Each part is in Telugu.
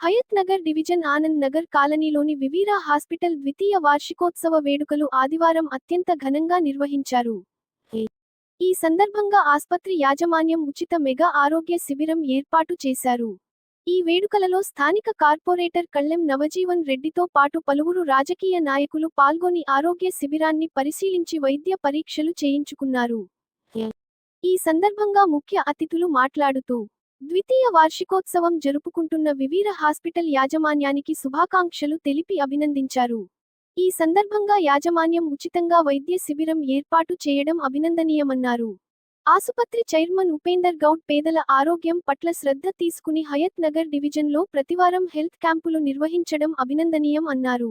హయత్ నగర్ డివిజన్ ఆనంద్ నగర్ కాలనీలోని వివీరా హాస్పిటల్ ద్వితీయ వార్షికోత్సవ వేడుకలు ఆదివారం అత్యంత ఘనంగా నిర్వహించారు. ఈ సందర్భంగా ఆస్పత్రి యాజమాన్యం ఉచిత మెగా ఆరోగ్య శిబిరం ఏర్పాటు చేశారు. ఈ వేడుకలలో స్థానిక కార్పొరేటర్ కళ్ళెం నవజీవన్ రెడ్డితో పాటు పలువురు రాజకీయ నాయకులు పాల్గొని ఆరోగ్య శిబిరాన్ని పరిశీలించి వైద్య పరీక్షలు చేయించుకున్నారు. ఈ సందర్భంగా ముఖ్య అతిథులు మాట్లాడుతూ ద్వితీయ వార్షికోత్సవం జరుపుకుంటున్న వివీర హాస్పిటల్ యాజమాన్యానికి శుభాకాంక్షలు తెలిపి అభినందించారు. ఈ సందర్భంగా యాజమాన్యం ఉచితంగా వైద్య శిబిరం ఏర్పాటు చేయడం అభినందనీయమన్నారు. ఆసుపత్రి చైర్మన్ ఉపేందర్ గౌడ్ పేదల ఆరోగ్యం పట్ల శ్రద్ధ తీసుకుని హయత్ నగర్ డివిజన్లో ప్రతివారం హెల్త్ క్యాంపులు నిర్వహించడం అభినందనీయం అన్నారు.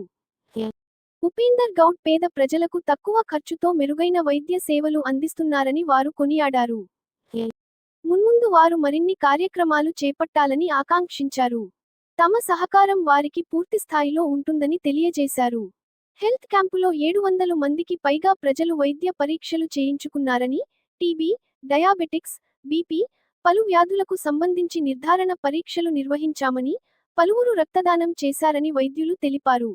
ఉపేందర్ గౌడ్ పేద ప్రజలకు తక్కువ ఖర్చుతో మెరుగైన వైద్య సేవలు అందిస్తున్నారని వారు కొనియాడారు. మున్ముందు వారు మరిన్ని కార్యక్రమాలు చేపట్టాలని ఆకాంక్షించారు. తమ సహకారం వారికి పూర్తి స్థాయిలో ఉంటుందని తెలియజేశారు. హెల్త్ క్యాంపులో ఏడు వందలు మందికి పైగా ప్రజలు వైద్య పరీక్షలు చేయించుకున్నారని టీబీ డయాబెటిక్స్ బీపీ పలు వ్యాధులకు సంబంధించి నిర్ధారణ పరీక్షలు నిర్వహించామని పలువురు రక్తదానం చేశారని వైద్యులు తెలిపారు.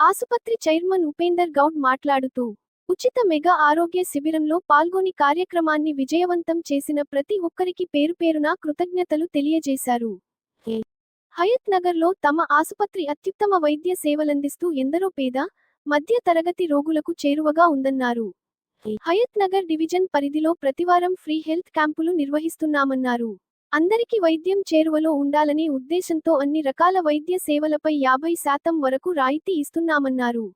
ఆసుపత్రి చైర్మన్ ఉపేందర్ గౌడ్ మాట్లాడుతూ ఉచిత మెగా ఆరోగ్య శిబిరంలో పాల్గొని కార్యక్రమాన్ని విజయవంతం చేసిన ప్రతి ఒక్కరికి పేరు పేరున కృతజ్ఞతలు తెలియజేశారు. హయత్ నగర్లో తమ ఆసుపత్రి అత్యుత్తమ వైద్య సేవలందిస్తూ ఎందరో పేద మధ్య తరగతి రోగులకు చేరువగా ఉందన్నారు. హయత్ నగర్ డివిజన్ పరిధిలో ప్రతివారం ఫ్రీ హెల్త్ క్యాంపులు నిర్వహిస్తున్నామన్నారు. అందరికీ వైద్యం చేరువలో ఉండాలనే ఉద్దేశంతో అన్ని రకాల వైద్య సేవలపై యాభై శాతం వరకు రాయితీ ఇస్తున్నామన్నారు.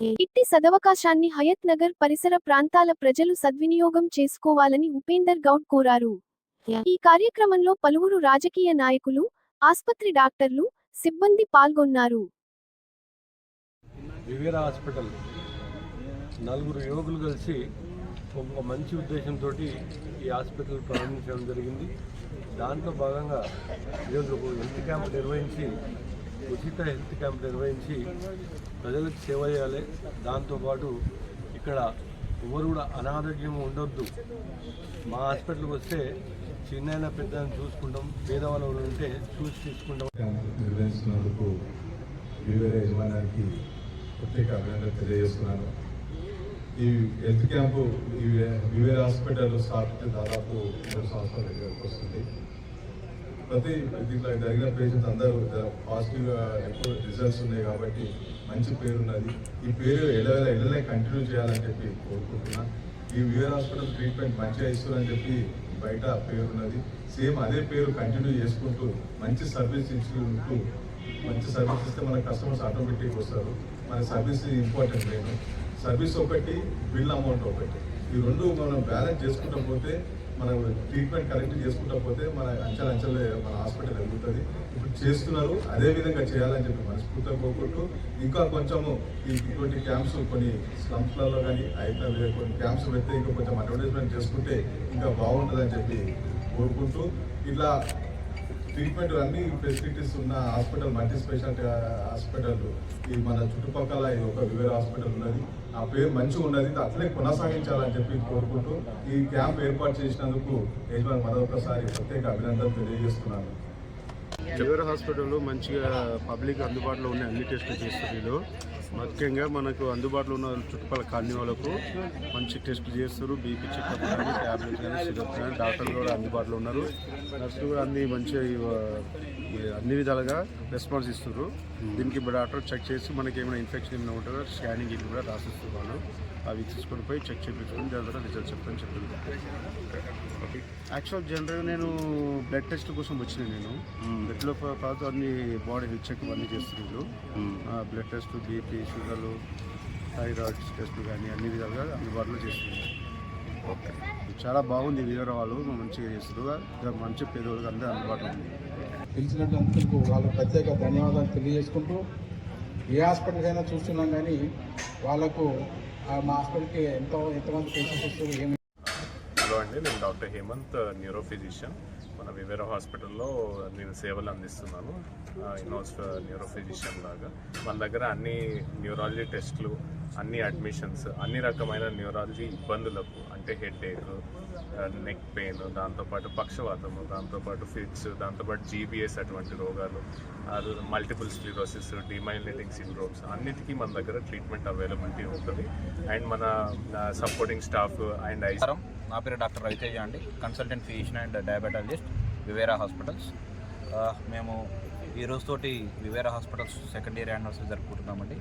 ఇట్టి సదవకాశాన్ని హయత్ నగర్ పరిసర ప్రాంతాల ప్రజలు సద్వినియోగం చేసుకోవాలని ఉపేందర్ గౌడ్ కోరారు. ఈ కార్యక్రమంలో పలువురు రాజకీయ నాయకులు ఆసుపత్రి డాక్టర్లు సిబ్బంది పాల్గొన్నారు. Vivera hospital. నలుగురు యోగులు కలిసి ఒక మంచి ఉద్దేశంతో ఈ హాస్పిటల్ ప్రారంభించడం జరిగింది. దాంట్లో భాగంగా ఈరోజు ఒక హెల్త్ క్యాంప్ నిర్వహించి ఉచిత హెల్త్ క్యాంప్ నిర్వహించి ప్రజలకు సేవ చేయాలి. దాంతోపాటు ఇక్కడ ఎవరు కూడా అనారోగ్యం ఉండొద్దు. మా హాస్పిటల్కి వస్తే చిన్న పెద్ద చూసుకుంటాం. పేదవాళ్ళు ఉంటే చూసి తీసుకుంటాం. నిర్వహిస్తున్నందుకు వివేర యజమానానికి ప్రత్యేక అభినందన తెలియజేస్తున్నాను. ఈ హెల్త్ క్యాంపు ఈ హాస్పిటల్ స్థాపించి దాదాపు మూడు సంవత్సరాల దగ్గరకు వస్తుంది. ప్రతి దీంట్లో జరిగిన పేషెంట్స్ అందరూ పాజిటివ్గా ఎక్కువ రిజల్ట్స్ ఉన్నాయి కాబట్టి మంచి పేరు ఉన్నది ఈ పేరు ఎలా ఎలా కంటిన్యూ చేయాలని చెప్పి కోరుకుంటున్నా. ఈ వివేర్ హాస్పిటల్ ట్రీట్మెంట్ మంచిగా ఇస్తుందని చెప్పి బయట పేరు ఉన్నది సేమ్ అదే పేరు కంటిన్యూ చేసుకుంటూ మంచి సర్వీస్ ఇచ్చుకుంటూ మంచి సర్వీస్ ఇస్తే మన కస్టమర్స్ ఆటోమేటిక్ వస్తారు. మన సర్వీస్ ఇంపార్టెంట్ నేను సర్వీస్ ఒకటి బిల్ అమౌంట్ ఒకటి. ఈ రెండు మనం బ్యాలెన్స్ చేసుకుంటా పోతే మనం ట్రీట్మెంట్ కరెక్ట్ చేసుకుంటా పోతే మన అంచెల అంచెలు మన హాస్పిటల్ ఎదుగుతుంది ఇప్పుడు చేస్తున్నారు అదే విధంగా చేయాలని చెప్పి మనస్ఫూర్తిగా కోరుకుంటూ ఇంకా కొంచెము ఇటువంటి క్యాంప్స్ కొన్ని స్లమ్స్లలో కానీ అయితే కొన్ని క్యాంప్స్ పెడితే ఇంకా కొంచెం అడ్వర్టైజ్మెంట్ చేసుకుంటే ఇంకా బాగుంటుందని చెప్పి కోరుకుంటూ ఇట్లా ట్రీట్మెంట్ అన్ని ఫెసిలిటీస్ ఉన్న హాస్పిటల్ మల్టీ స్పెషాలిటీ హాస్పిటల్. ఈ మన చుట్టుపక్కల ఈ ఒక వివేర్ హాస్పిటల్ ఉన్నది. ఆ పేరు మంచిగా ఉన్నది. అట్లే కొనసాగించాలని చెప్పి కోరుకుంటూ ఈ క్యాంప్ ఏర్పాటు చేసినందుకు యజమాని మరొకసారి ప్రత్యేక అభినందనలు తెలియజేస్తున్నాను. చివరి హాస్పిటల్లో మంచిగా పబ్లిక్ అందుబాటులో ఉన్న అన్ని టెస్టులు చేస్తారు. ముఖ్యంగా మనకు అందుబాటులో ఉన్న చుట్టుపక్కల కాలనీ వాళ్ళకు మంచి టెస్టులు చేస్తారు. బీపీ చెకప్ కానీ ట్యాబ్లెట్స్ కానీ సిరప్ కానీ డాక్టర్లు కూడా అందుబాటులో ఉన్నారు. నర్సులు కూడా అన్ని ఈ అన్ని విధాలుగా రెస్పాన్స్ ఇస్తారు దీనికి ఇప్పుడు డాక్టర్ చెక్ చేసి మనకి ఏమైనా ఇన్ఫెక్షన్ ఏమైనా ఉంటుందో స్కానింగ్ ఇవి కూడా రాసిస్తారు వాళ్ళు. అవి తీసుకొని పోయి చెక్ చేయించుకొని దాని ద్వారా రిజల్ట్ చెప్తాను చెప్తుంది యాక్చువల్ జనరల్గా నేను బ్లడ్ టెస్ట్ కోసం వచ్చిన నేను. బ్లడ్లో తర్వాత అన్ని బాడీ హెల్త్ చెక్ అన్నీ చేస్తున్నారు. బ్లడ్ టెస్ట్ బీపీ షుగర్లు థైరాయిడ్ టెస్ట్ కానీ అన్ని విధాలుగా అందుబాటులో చేస్తున్నారు. చాలా బాగుంది వివర వాళ్ళు మంచిగా చేస్తారు ఇంకా మంచి పేదవాళ్ళకి అందరూ అందుబాటులో ఉంది. పిలిచినందుకు వాళ్ళకు ప్రత్యేక ధన్యవాదాలు తెలియజేసుకుంటూ ఏ హాస్పిటల్కి అయినా చూస్తున్నాం కానీ వాళ్ళకు ఆ మా హాస్పిటల్కి ఎంతో ఎంతమంది పేషెంట్స్ వస్తారు ఏమి హలో అండి నేను డాక్టర్ హేమంత్ న్యూరో ఫిజిషియన్ మన వివేర హాస్పిటల్లో నేను సేవలు అందిస్తున్నాను. ఇన్హౌస్ న్యూరో ఫిజిషియన్ లాగా. మన దగ్గర అన్ని న్యూరాలజీ టెస్ట్లు అన్ని అడ్మిషన్స్ అన్ని రకమైన న్యూరాలజీ ఇబ్బందులకు అంటే హెడ్ ఏక్ నెక్ పెయిన్ దాంతోపాటు పక్షవాతము దాంతోపాటు ఫిట్స్ దాంతోపాటు జీబీఎస్ అటువంటి రోగాలు మల్టిపుల్ స్క్లిరోసిస్ డిమైలేటింగ్ సిండ్రోమ్స్ అన్నిటికీ మన దగ్గర ట్రీట్మెంట్ అవైలబిలిటీ ఉంటుంది. అండ్ మన సపోర్టింగ్ స్టాఫ్ అండ్ ఐ నా పేరు డాక్టర్ రవితేజ అండి. Consultant physician and diabetologist Vivera hospitals మేము ఈ రోజుతోటి Vivera hospitals second year anniversary జరుపుకుంటున్నామండి.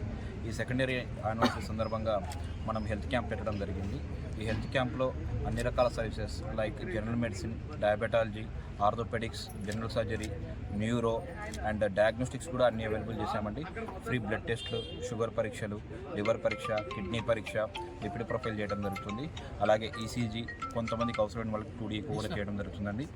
ఈ సెకండ్ ఇయర్ యానివర్సరీ సందర్భంగా మనం హెల్త్ క్యాంప్ పెట్టడం జరిగింది. ఈ హెల్త్ క్యాంప్లో అన్ని రకాల services like general medicine diabetology orthopedics general surgery neuro and diagnostics కూడా అన్ని అవైలబుల్ చేశామండి. ఫ్రీ బ్లడ్ టెస్ట్లు షుగర్ పరీక్షలు లివర్ పరీక్ష కిడ్నీ పరీక్ష లిపిడ్ ప్రొఫైల్ చేయడం జరుగుతుంది. అలాగే ఈసీజీ కొంతమందికి అవసరమైన వాళ్ళకి టూ డీ కూడా చేయడం జరుగుతుందండి.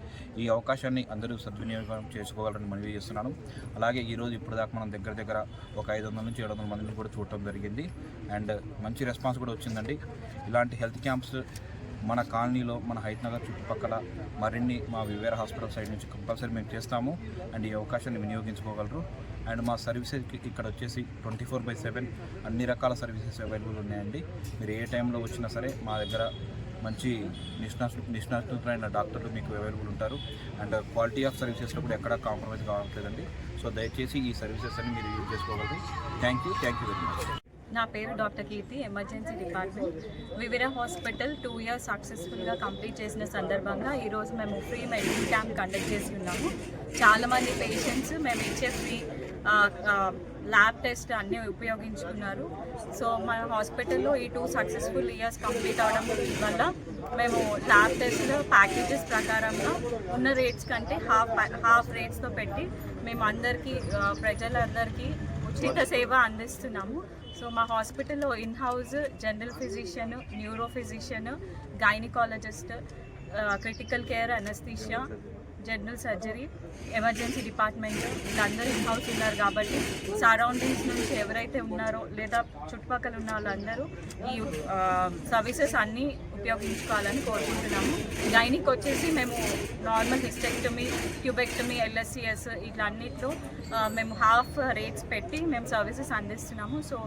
ఈ అవకాశాన్ని అందరూ సద్వినియోగం చేసుకోవాలని మనవి చేస్తున్నాను. అలాగే ఈరోజు ఇప్పుడు దాకా మనం దగ్గర దగ్గర ఒక ఐదు వందల నుంచి ఏడు వందల మందిని కూడా చూడటం జరిగింది. అండ్ మంచి రెస్పాన్స్ కూడా వచ్చిందండి. ఇలాంటి హెల్త్ క్యాంప్స్ మన కాలనీలో మన హైత్ నగర్ చుట్టుపక్కల మరిన్ని మా వివేర హాస్పిటల్ సైడ్ నుంచి కంపల్సరీ మేము చేస్తాము. అండ్ ఈ అవకాశాన్ని వినియోగించుకోగలరు. అండ్ మా సర్వీసెస్ ఇక్కడ వచ్చేసి ట్వంటీ ఫోర్ బై సెవెన్ అన్ని రకాల సర్వీసెస్ అవైలబుల్ ఉన్నాయండి. మీరు ఏ టైంలో వచ్చినా సరే మా దగ్గర మంచి నిష్ణా నిష్ణాతులైన డాక్టర్లు మీకు అవైలబుల్ ఉంటారు. అండ్ క్వాలిటీ ఆఫ్ సర్వీసెస్లో కూడా ఎక్కడా కాంప్రమైజ్ కావట్లేదండి. సో దయచేసి ఈ సర్వీసెస్ అన్ని మీరు యూజ్ చేసుకోగలరు. Thank you. Thank you very much. నా పేరు doctor Keerthi emergency department. Vivera hospital two years సక్సెస్ఫుల్గా కంప్లీట్ చేసిన సందర్భంగా ఈరోజు మేము ఫ్రీ మెడికల్ క్యాంప్ కండక్ట్ చేసి ఉన్నాము చాలామంది పేషెంట్స్ మేము ఇచ్చే ఫ్రీ ల్యాబ్ టెస్ట్ అన్నీ ఉపయోగించుకున్నారు. సో మన హాస్పిటల్లో ఈ టూ సక్సెస్ఫుల్ ఇయర్స్ కంప్లీట్ అవడం వల్ల మేము ల్యాబ్ టెస్ట్ ప్యాకేజెస్ ప్రకారంగా ఉన్న రేట్స్ కంటే హాఫ్ హాఫ్ రేట్స్తో పెట్టి మేము అందరికీ ప్రజలందరికీ ఉచిత సేవ అందిస్తున్నాము. సో మా హాస్పిటల్లో in house general physician neuro physician gynecologist critical care anaesthesia general surgery emergency department వీళ్ళందరూ ఇన్ హౌస్ ఉన్నారు కాబట్టి సరౌండింగ్స్ నుంచి ఎవరైతే ఉన్నారో లేదా చుట్టుపక్కల ఉన్న వాళ్ళందరూ ఈ సర్వీసెస్ అన్నీ ఉపయోగించుకోవాలని కోరుకుంటున్నాము. గైనిక్ వచ్చేసి మేము నార్మల్ హిస్టెక్టమీ క్యూబెక్టమీ ఎల్ఎస్సిఎస్ ఇట్లా అన్నిట్లో మేము హాఫ్ రేట్స్ పెట్టి మేము సర్వీసెస్ అందిస్తున్నాము. సో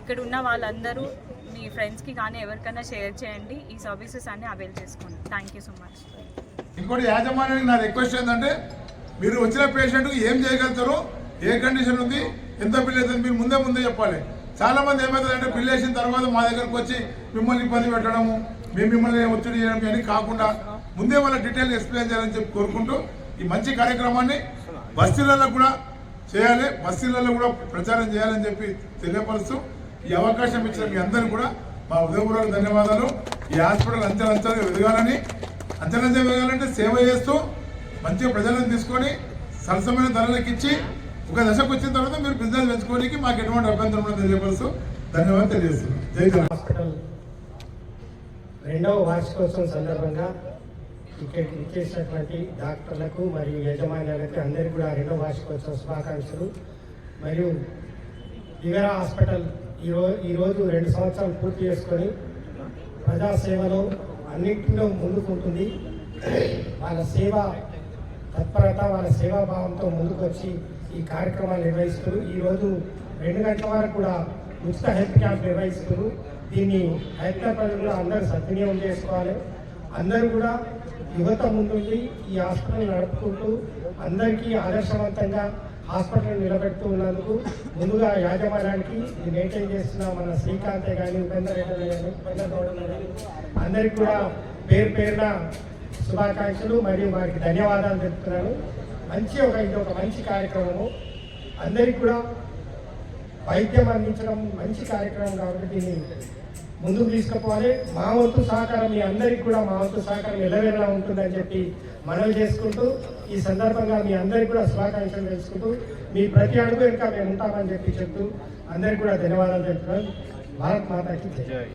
ఇక్కడ ఉన్న వాళ్ళందరూ మీ ఫ్రెండ్స్కి కానీ ఎవరికైనా షేర్ చేయండి. ఈ సర్వీసెస్ అన్నీ అవైల్ చేసుకోండి. థ్యాంక్ యూ సో మచ్ ఇంకోటి యాజమాన్యానికి నా రిక్వెస్ట్ ఏంటంటే మీరు వచ్చిన పేషెంట్కి ఏం చేయగలుగుతారో ఏ కండిషన్ ఉంది ఎంత బిల్ అవుతుంది మీరు ముందే ముందే చెప్పాలి. చాలామంది ఏమవుతుందంటే బిల్ వేసిన తర్వాత మా దగ్గరకు వచ్చి మిమ్మల్ని ఇబ్బంది పెట్టడము మేము మిమ్మల్ని ఒత్తిడి చేయడం అని కాకుండా ముందే వాళ్ళ డీటెయిల్ ఎక్స్ప్లెయిన్ చేయాలని చెప్పి కోరుకుంటూ ఈ మంచి కార్యక్రమాన్ని బస్తీలలో కూడా చేయాలి బస్తీలలో కూడా ప్రచారం చేయాలని చెప్పి తెలియపరుస్తూ ఈ అవకాశం ఇచ్చిన మీ అందరికీ కూడా మా ఉదయపూర్వక ధన్యవాదాలు. ఈ హాస్పిటల్ అంచెలంచెలు ఎదగాలని అంచెలంచె ఎదగాలంటే సేవ చేస్తూ మంచిగా ప్రజలను తీసుకొని సరసమైన ధరలకు ఇచ్చి ఒక దశకు వచ్చిన తర్వాత మీరు బిజినెస్ పెంచుకోవడానికి మాకు ఎటువంటి అభ్యంతరం ఉండదు తెలియపరుస్తూ ధన్యవాదాలు తెలియజేస్తున్నాం. జై హాస్పిటల్ రెండవ వార్షికోత్సవం సందర్భంగా ఇక్కడ ఇచ్చేసినటువంటి డాక్టర్లకు మరియు యజమానులకు అందరికీ కూడా రెండవ వార్షికోత్సవ శుభాకాంక్షలు. మరియు వివరా హాస్పిటల్ ఈరోజు ఈరోజు రెండు సంవత్సరాలు పూర్తి చేసుకొని ప్రజాసేవలో అన్నింటిలో ముందుకుంటుంది. వాళ్ళ సేవ తత్పరత వాళ్ళ సేవాభావంతో ముందుకు వచ్చి ఈ కార్యక్రమాలు నిర్వహిస్తారు ఈరోజు రెండు గంటల వరకు కూడా ఉచిత హెల్త్ క్యాంప్ నిర్వహిస్తారు దీన్ని హైదరాబాద్లో అందరూ సద్వినియోగం చేసుకోవాలి. అందరూ కూడా యువత ముందుండి ఈ హాస్పిటల్ నడుపుకుంటూ అందరికీ ఆదర్శవంతంగా హాస్పిటల్ నిలబెడుతూ ఉన్నందుకు ముందుగా యాజమాన్యానికి ఇది మెయింటైన్ చేస్తున్న మన శ్రీకాంతే కానీ ఉపేంద్ర రెడ్డి కానీ ఉపేంద్ర గౌడ్ కానీ అందరికీ కూడా పేరు పేరున శుభాకాంక్షలు మరియు వారికి ధన్యవాదాలు చెప్తున్నాను. మంచి ఒక ఇది ఒక మంచి కార్యక్రమము. అందరికీ కూడా వైద్యం అందించడం మంచి కార్యక్రమం కాబట్టి దీన్ని ముందుకు తీసుకుపోవాలి. మా వంతు సహకారం మీ అందరికీ కూడా మా వంతు సహకారం ఎలవేలా ఉంటుందని చెప్పి మనవి చేసుకుంటూ ఈ సందర్భంగా మీ అందరికీ కూడా శుభాకాంక్షలు తెలుసుకుంటూ మీ ప్రతి అడుగు ఇంకా మేము ఉంటామని చెప్పి చెప్తూ అందరికీ కూడా ధన్యవాదాలు చెప్తున్నాను భారత్ మాతాకి జయ